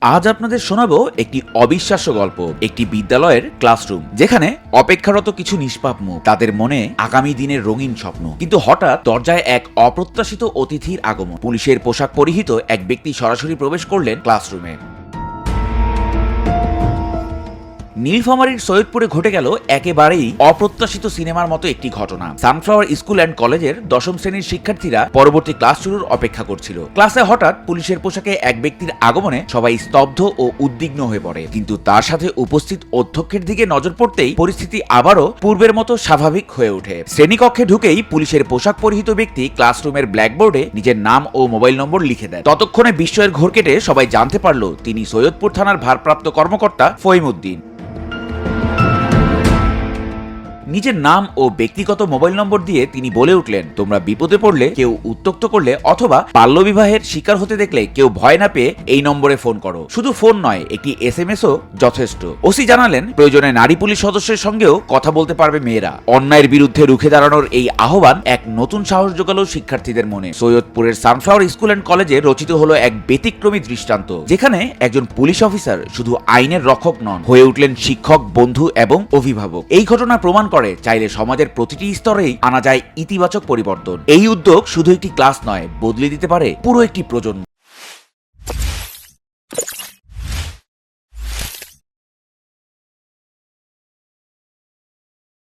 আজ আপনাদের শোনাবো একটি অবিশ্বাস্য গল্প, একটি বিদ্যালয়ের ক্লাসরুম, যেখানে অপেক্ষারত কিছু নিষ্পাপ মুখ, তাদের মনে আগামী দিনের রঙিন স্বপ্ন। কিন্তু হঠাৎ দরজায় এক অপ্রত্যাশিত অতিথির আগমন। পুলিশের পোশাক পরিহিত এক ব্যক্তি সরাসরি প্রবেশ করলেন ক্লাসরুমে। নীলফামারীর সৈয়দপুরে ঘটে গেল একেবারেই অপ্রত্যাশিত সিনেমার মতো একটি ঘটনা। সানফ্লাওয়ার স্কুল অ্যান্ড কলেজের দশম শ্রেণির শিক্ষার্থীরা পরবর্তী ক্লাস শুরুর অপেক্ষা করছিল। ক্লাসে হঠাৎ পুলিশের পোশাকে এক ব্যক্তির আগমনে সবাই স্তব্ধ ও উদ্বিগ্ন হয়ে পড়ে। কিন্তু তার সাথে উপস্থিত অধ্যক্ষের দিকে নজর পড়তেই পরিস্থিতি আবারও পূর্বের মতো স্বাভাবিক হয়ে ওঠে। শ্রেণীকক্ষে ঢুকেই পুলিশের পোশাক পরিহিত ব্যক্তি ক্লাসরুমের ব্ল্যাকবোর্ডে নিজের নাম ও মোবাইল নম্বর লিখে দেয়। ততক্ষণে বিস্ময়ের ঘোর কেটে সবাই জানতে পারল, তিনি সৈয়দপুর থানার ভারপ্রাপ্ত কর্মকর্তা ফহিমউদ্দিন নিজের নাম ও ব্যক্তিগত মোবাইল নম্বর দিয়ে তিনি বলে উঠলেন, তোমরা বিপদে পড়লে কেউ উত্তক্ত করলে অথবা বাল্যবিবাহের শিকার হতে দেখলে কেউ ভয় না পেয়ে এই নম্বরে ফোন করো। শুধু ফোন নয়, একটি এস এম এসও যথেষ্ট। ওসি জানালেন, প্রয়োজনে নারী পুলিশ সদস্যের সঙ্গেও কথা বলতে পারবে মেয়েরা। অন্যায়ের বিরুদ্ধে রুখে দাঁড়ানোর এই আহ্বান এক নতুন সাহস যোগালো শিক্ষার্থীদের মনে। সৈয়দপুরের সানফ্লাওয়ার স্কুল অ্যান্ড কলেজে রচিত হলো এক ব্যতিক্রমী দৃষ্টান্ত, যেখানে একজন পুলিশ অফিসার শুধু আইনের রক্ষক নন, হয়ে উঠলেন শিক্ষক, বন্ধু এবং অভিভাবক। এই ঘটনা প্রমাণ করে চাইলে সমাজের প্রতিটি স্তরেই আনা যায় ইতিবাচক পরিবর্তন। এই উদ্যোগ শুধু একটি ক্লাস নয়, বদলে দিতে পারে পুরো একটি প্রজন্ম।